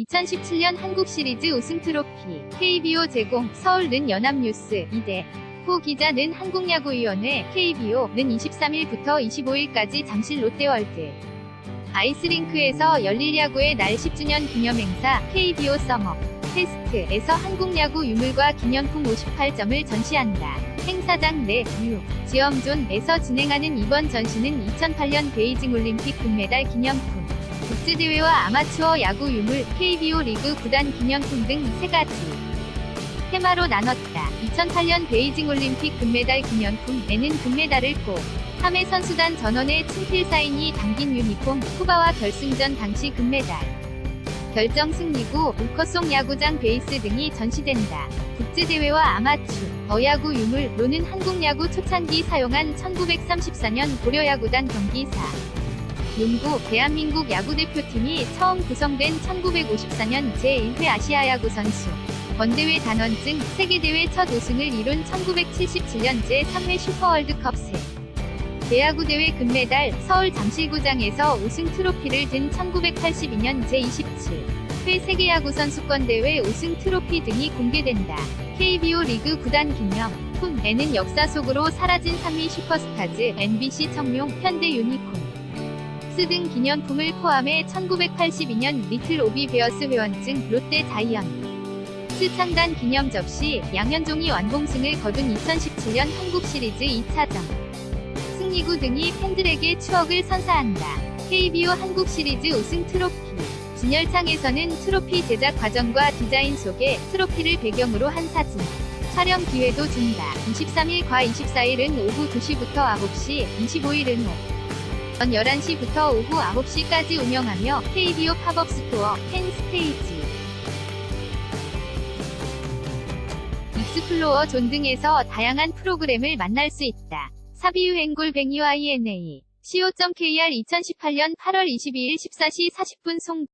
2017년 한국 시리즈 우승 트로피 KBO 제공 서울는 연합뉴스 이대 호 기자는 한국야구위원회 KBO는 23일부터 25일까지 잠실 롯데월드 아이스링크에서 열릴 야구의 날 10주년 기념행사 KBO 서머 페스트에서 한국야구 유물과 기념품 58점을 전시한다. 행사장 내 유, 지엄존에서 진행하는 이번 전시는 2008년 베이징 올림픽 금메달 기념품, 국제대회와 아마추어 야구 유물, KBO 리그 구단 기념품 등 세 가지 테마로 나눴다. 2008년 베이징 올림픽 금메달 기념품에는 금메달을 꼭 3회 선수단 전원의 친필 사인이 담긴 유니폼, 쿠바와 결승전 당시 금메달. 결정 승리구, 울커송 야구장 베이스 등이 전시된다. 국제대회와 아마추어 어야구 유물로는 한국야구 초창기 사용한 1934년 고려야구단 경기사. 농구 대한민국 야구대표팀이 처음 구성된 1954년 제1회 아시아야구 선수. 원대회 단원증 세계대회 첫 우승을 이룬 1977년 제3회 슈퍼월드컵 세. 대야구 대회 금메달 서울 잠실구장에서 우승 트로피를 든 1982년 제27회 세계야구 선수권 대회 우승 트로피 등이 공개된다. KBO 리그 구단 기념품에는 역사 속으로 사라진 3위 슈퍼스타즈 NBC 청룡 현대 유니콘 스 등 기념품을 포함해 1982년 리틀 오비 베어스 회원증 롯데 자이언 스 창단 기념 접시 양현종이 완봉승을 거둔 2017년 한국 시리즈 2차전 승리구 등이 팬들에게 추억을 선사한다. KBO 한국 시리즈 우승 트로피. 진열창에서는 트로피 제작 과정과 디자인 속에 트로피를 배경으로 한 사진. 촬영 기회도 준다. 23일과 24일은 오후 2시부터 9시, 25일은 오후 11시부터 오후 9시까지 운영하며 KBO 팝업 스토어, 팬 스테이지, 익스플로어 존 등에서 다양한 프로그램을 만날 수 있다. 사비유행골뱅이와 INA co.kr 2018년 8월 22일 14시 40분 송